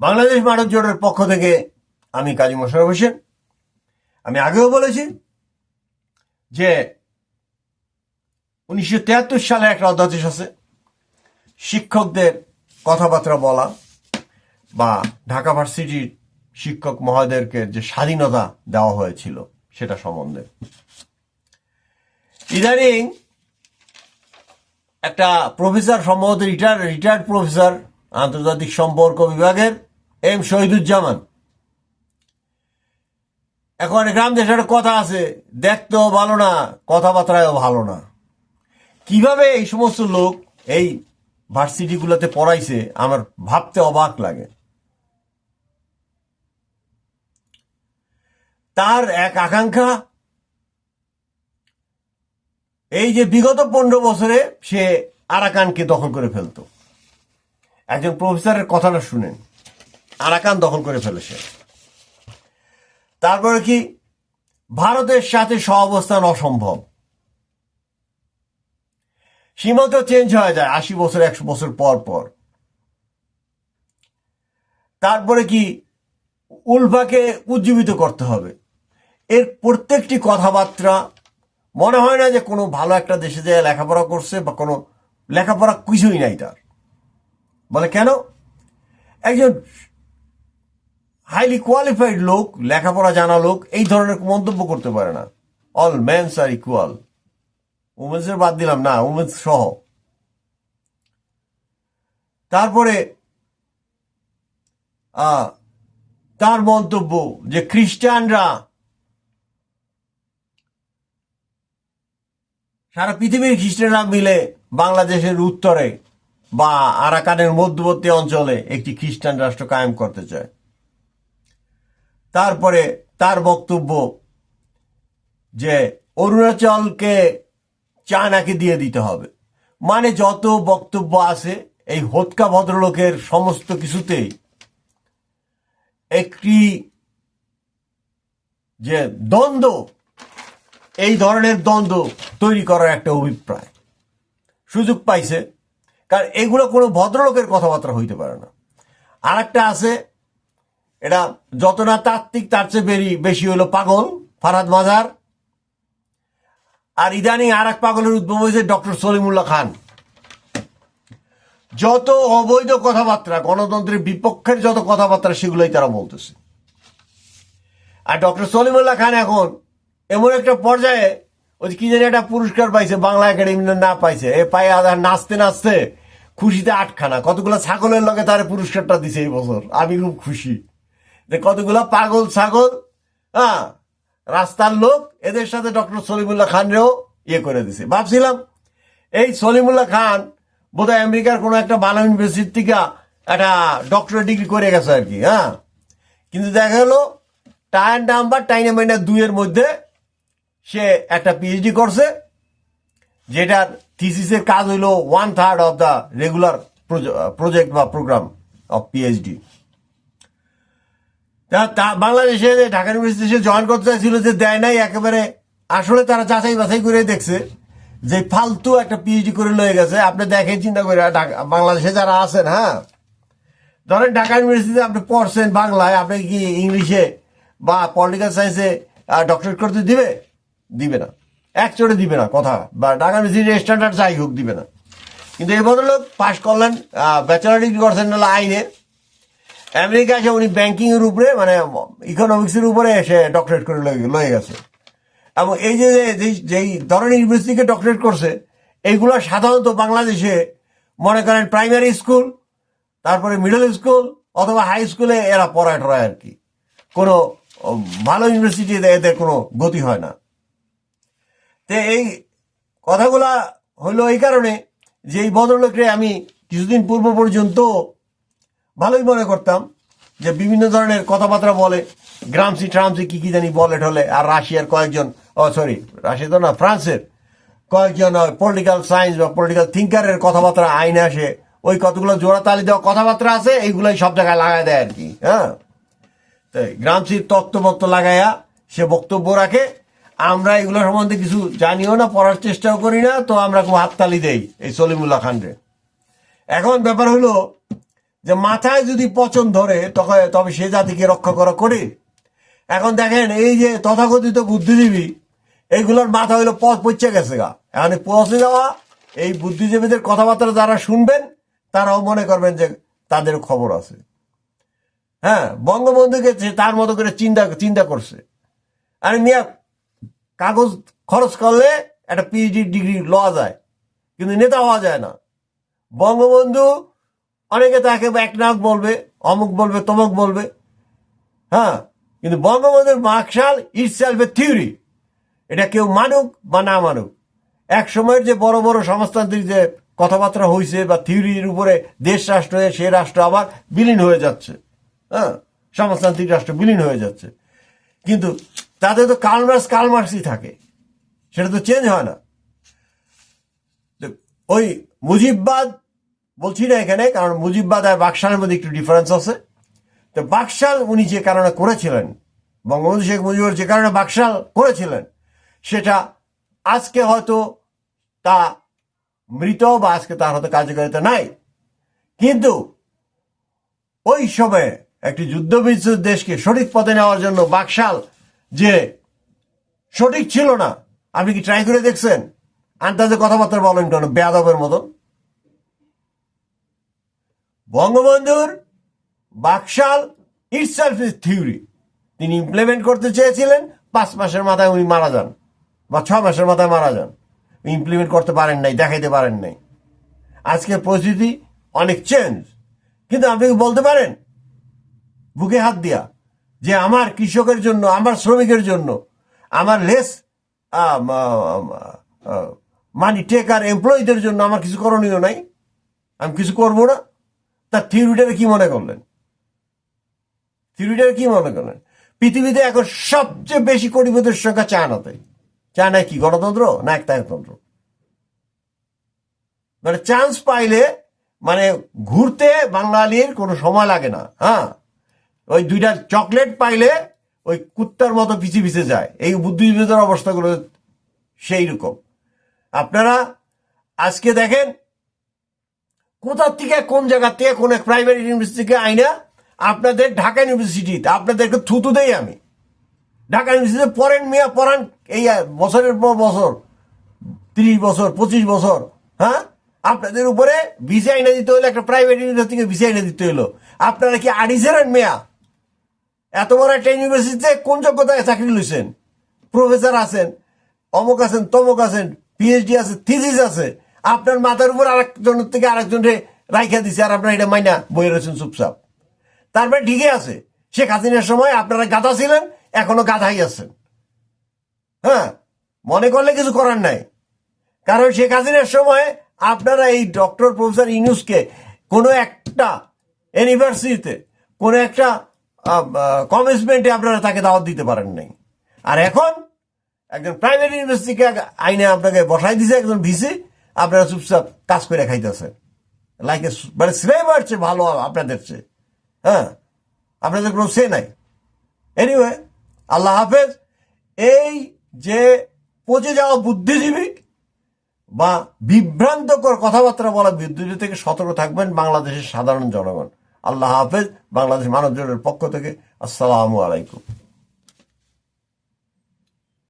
বাংলাদেশ মানব জোটের পক্ষ থেকে আমি কাজী মোশারফ হোসেন। আমি আগেও বলেছি যে উনিশশো তিয়াত্তর সালে একটা অধ্যাদেশ আছে। শিক্ষকদের কথাবার্তা বলা বা ঢাকা ভার্সিটির শিক্ষক মহোদয়কে যে স্বাধীনতা দেওয়া হয়েছিল সেটা সম্বন্ধে। ইদানিং একটা প্রফেসর, সম্ভবত রিটায়ার রিটায়ার্ড প্রফেসর আন্তর্জাতিক সম্পর্ক বিভাগের এম শহীদুজ্জামান। এখন গ্রাম দেশে একটা কথা আছে, দেখতেও ভালো না, কথাবার্তায়ও ভালো না। কীভাবে এই সমস্ত লোক এই ভার্সিটিগুলোতে পড়াইছে, আমার ভাবতে অবাক লাগে। তার এক আকাঙ্ক্ষা এই যে বিগত পনেরো বছরে সে আরাকানকে দখল করে ফেলতো। একজন প্রফেসরের কথাটা শুনেন। আরাকান দখল করে ফেলেছে তারপরে কি? ভারতের সাথে সহাবস্থান অসম্ভব। সীমান্ত চেঞ্জ হয়ে যায় আশি বছর, একশো বছর পর পর। তারপরে কি? উলফাকে উজ্জীবিত করতে হবে। এর প্রত্যেকটি কথাবার্তা মনে হয় না যে কোনো ভালো একটা দেশে যে লেখাপড়া করছে বা কোনো লেখাপড়া কিছুই নাই তার। বলে কেন? একজন হাইলি কোয়ালিফাইড লোক, লেখাপড়া জানা লোক এই ধরনের মন্তব্য করতে পারে না। অল মেন্স আর ইকুয়াল উমেন্সের বাদ দিলাম, না উমেন্স সহ। তারপরে তার মন্তব্য যে খ্রিস্টানরা সারা পৃথিবীর খ্রিস্টানরা মিলে বাংলাদেশের উত্তরে বা আরাকানের মধ্যবর্তী অঞ্চলে একটি খ্রিস্টান রাষ্ট্র কায়েম করতে চায়। তারপরে তার বক্তব্য যে অরুণাচলকে চায়নাকে দিয়ে দিতে হবে। মানে যত বক্তব্য আছে, এই হোৎকা ভদ্রলোকের সমস্ত কিছুতেই একটি যে দ্বন্দ্ব এই ধরনের দ্বন্দ্ব তৈরি করার একটা অভিপ্রায়। সুযোগ পাইছে, কারণ এগুলো কোনো ভদ্রলোকের কথাবার্তা হইতে পারে না। আর একটা আছে, এটা যত না তাত্ত্বিক, তার চেয়ে বেরি, বেশি হলো পাগল, ফারাদ মাজার। আর ইদানিং আর এক পাগলের উদ্ভব হয়েছে ডক্টর সলিমুল্লাহ খান। যত অবৈধ কথাবার্তা, গণতন্ত্রের বিপক্ষের যত কথাবার্তা, সেগুলোই তারা বলতেছে। আর ডক্টর সলিমুল্লাহ খান এখন এমন একটা পর্যায়ে ওই কি জানি একটা পুরস্কার পাইছে, বাংলা একাডেমি না পাইছে। এ পায়ে আধার নাচতে নাচতে খুশিতে আটখানা। কতগুলো ছাগলের লগে তার পুরস্কারটা দিছে এই বছর? আমি খুব খুশি। যে কতগুলো পাগল ছাগল হ্যাঁ? রাস্তার লোক, এদের সাথে ডক্টর সলিমুল্লাহ খানরেও ইয়ে করে দিছে। ভাবছিলাম, এই সলিমুল্লাহ খান বোধহয় আমেরিকার কোনো একটা ভালো ইউনিভার্সিটি থেকে একটা ডক্টরেট ডিগ্রি করে গেছে আর কি হ্যাঁ? কিন্তু দেখা গেলো, টায়ার নাম্বার টাইনে মাইনার দুইয়ের মধ্যে সে একটা পিএইচডি করছে, যেটার থিসিসের কাজ হইল one third of the regular project বা প্রোগ্রাম অফ পিএইচডি তা বাংলাদেশে যে ঢাকা ইউনিভার্সিটি সে জয়েন করতে চাইছিল যে দেয় নাই, একেবারে আসলে তারা যাচাই বাছাই করে দেখছে যে ফালতু একটা পিএইচডি করে লয়ে গেছে। আপনি দেখেন, চিন্তা করে বাংলাদেশে যারা আছেন হ্যাঁ? ধরেন ঢাকা ইউনিভার্সিটিতে আপনি পড়ছেন বাংলায়, আপনি কি ইংলিশে বা পলিটিক্যাল সায়েন্সে ডক্টরেট করতে দিবে? দিবে না। এক দিবে না কথা। বা ঢাকা ইউনিভার্সিটির স্ট্যান্ডার্ড যাই হোক দিবে না। কিন্তু এই ভদ্রলোক পাশ করলেন ব্যাচেলার ডিগ্রি করছেন হলো আইনে। আমেরিকা এসে উনি ব্যাংকিং এর উপরে মানে ইকোনমিক্সের উপরে এসে ডক্টরেট করে লয়ে- গেছে। এবং এই যে যেই- যেই ধরনের ইউনিভার্সিটিকে ডক্টরেট করছে, এইগুলো সাধারণত বাংলাদেশে মনে করেন প্রাইমারি স্কুল তারপরে মিডল স্কুল অথবা হাই স্কুলে এরা পড়ায় টড়ায় আর কি। কোনো ভালো ইউনিভার্সিটিতে এদের কোনো গতি হয় না। তো এই কথাগুলা হলো এই কারণে যে এই ভদ্রলোকরে আমি কিছুদিন পূর্ব পর্যন্ত ভালোই মনে করতাম যে বিভিন্ন ধরনের কথাবার্তা বলে, গ্রামসি ট্রামসি কি কি জানি বলে টলে আর রাশিয়ার কয়েকজন, ও সরি রাশিয়া তো না, ফ্রান্সের কয়েকজন পলিটিক্যাল সায়েন্স বা পলিটিক্যাল থিঙ্কারের কথাবার্তা, আইনে আসে, ওই কতগুলো জোড়া তালি দেওয়া কথাবার্তা আছে, এইগুলাই সব জায়গায় লাগায় দেয় আর কি হ্যাঁ? তাই গ্রামসির তত্ত্বমত্ত লাগাইয়া সে বক্তব্য রাখে আমরা এগুলো সম্বন্ধে কিছু জানিও না, পড়ার চেষ্টাও করি না, তো আমরা খুব হাততালি দেই এই সলিমুল্লাহ খানরে। এখন ব্যাপার হলো যে মাথায় যদি পচন ধরে, তখন তবে সে জাতিকে রক্ষা করা করে এখন দেখেন, এই যে তথাকথিত বুদ্ধিজীবী এইগুলোর মাথা হইল পথ পচে গেছে গা। এখন পৌঁছে যাওয়া, এই বুদ্ধিজীবীদের কথাবার্তা যারা শুনবেন, তারাও মনে করবেন যে তাদের খবর আছে। হ্যাঁ বঙ্গবন্ধুকে তার মতো করে চিন্তা চিন্তা করছে। আর মিয়া কাগজ খরচ করলে একটা পিএইচডি ডিগ্রি লওয়া যায়, কিন্তু নেতা হওয়া যায় না। বঙ্গবন্ধু অনেকে তাকে এক নাক বলবে, অমুক বলবে, তমুক বলবে। হ্যাঁ কিন্তু বঙ্গবন্ধুর মার্কশাল ইটসেলফ এ থিওরি এটা কেউ মানুক বা না মানুক। এক সময়ের যে বড় বড় সমাজতান্ত্রিক যে কথাবার্তা হয়েছে বা থিওরির উপরে দেশ রাষ্ট্র হয়ে সে রাষ্ট্র আবার বিলীন হয়ে যাচ্ছে। হ্যাঁ সমাজতান্ত্রিক রাষ্ট্র বিলীন হয়ে যাচ্ছে। কিন্তু তাতে তো কালমার্স কালমার্সই থাকে। সেটা তো চেঞ্জ হয় না। ওই মুজিববাদ, বলছি না এখানে, কারণ মুজিববাদ আর বাকশালের মধ্যে একটু ডিফারেন্স আছে। তো বাকশাল উনি যে কারণে করেছিলেন, বঙ্গবন্ধু শেখ মুজিবুর যে কারণে বাকশাল করেছিলেন, সেটা আজকে হয়তো তা মৃত বা আজকে তার হয়তো কার্যকারিতা নাই। কিন্তু ওই সময়ে একটি যুদ্ধবিধ্বস্ত দেশকে সঠিক পথে নেওয়ার জন্য বাকশাল যে সঠিক ছিল না। আপনি কি ট্রাই করে দেখছেন? আন্দাজে কথাবার্তা বলেন কেন? বেয়াদবের মতন বঙ্গবন্ধুর বাকশাল ইটসেলফ ইজ থিওরি তিনি ইমপ্লিমেন্ট করতে চেয়েছিলেন, পাঁচ মাসের মাথায় উনি মারা যান বা ছ মাসের মাথায় মারা যান। ইমপ্লিমেন্ট করতে পারেন নাই, দেখাইতে পারেন নাই। আজকের পরিস্থিতি অনেক চেঞ্জ কিন্তু আপনি কি বলতে পারেন? বুকে হাত দিয়া। যে আমার কৃষকের জন্য, আমার শ্রমিকের জন্য, আমার লেস মানি টেকার এমপ্লয়ীদের জন্য আমার কিছু করণীয় নাই। আমি কিছু করব না। তার থিওরিটারে কি মনে করলেন? থিওরিটারে কি মনে করলেন? পৃথিবীতে এখন সবচেয়ে বেশি কোটিপতির সংখ্যা চায়নাতে। চায়নায় কি, গণতন্ত্র না একতায়তন্ত্র মানে চান্স পাইলে মানে ঘুরতে বাঙালির কোনো সময় লাগে না হ্যাঁ? ওই দুইটা চকলেট পাইলে ওই কুত্তার মতো পিছে পিছে যায়। এই বুদ্ধিজীবীদের অবস্থাগুলো সেই রকম। আপনারা আজকে দেখেন কোথা থেকে, কোন জায়গা থেকে, কোন প্রাইভেট ইউনিভার্সিটি থেকে আইনা আপনাদের ঢাকা ইউনিভার্সিটিতে আপনাদেরকে থুতু দেই আমি। ঢাকা ইউনিভার্সিটিতে পড়েন মিয়া, পড়ান এই বছরের পর বছর, তিরিশ বছর, পঁচিশ বছর হ্যাঁ? আপনাদের উপরে ভিসা এনে দিতে হলো একটা প্রাইভেট ইউনিভার্সিটি থেকে ভিসা এনে দিতে হলো আপনারা কি আড়িছেন মেয়া? এত বড় একটা ইউনিভার্সিটিতে কোন যোগ্যতায় চাকরি লইছেন? প্রফেসর আছেন, অমুক আছেন, তমুক আছেন পিএইচডি আছে থিজিস আছে। আপনার মাথার উপর আরেকজনের থেকে আরেকজনের রাইখা দিছে আর আপনার এটা মাইনা বই রয়েছেন চুপচাপ। তারপরে ঠিকই আছে, শেখ হাসিনার সময় আপনারা গাধা ছিলেন, এখনও গাধাই আছেন। হ্যাঁ মনে করলে কিছু করার নাই। কারণ শেখ হাসিনার সময় আপনারা এই ডক্টর, প্রফেসর ইউনুসকে কোনো একটা ইউনিভার্সিটিতে কোনো একটা কমেন্সমেন্টে আপনারা তাকে দাওয়াত দিতে পারেন নাই। আর এখন একজন প্রাইভেট ইউনিভার্সিটিকে আইনে আপনাকে বসাই দিছে, একজন ভিসি আপনারা চুপচাপ কাজ করে খাইতেছেন। লাইক মানে স্লেভার চেয়ে ভালো আপনাদের চেয়ে। হ্যাঁ? আপনাদের কোনো সে নাই। এনিওয়ে আল্লাহ হাফেজ, এই যে পচে যাওয়া বুদ্ধিজীবী বা বিভ্রান্তকর কথাবার্তা বলা বিদ্যুৎ থেকে সতর্ক থাকবেন বাংলাদেশের সাধারণ জনগণ। আল্লাহ হাফেজ বাংলাদেশ মানব জনের পক্ষ থেকে আসসালামু আলাইকুম।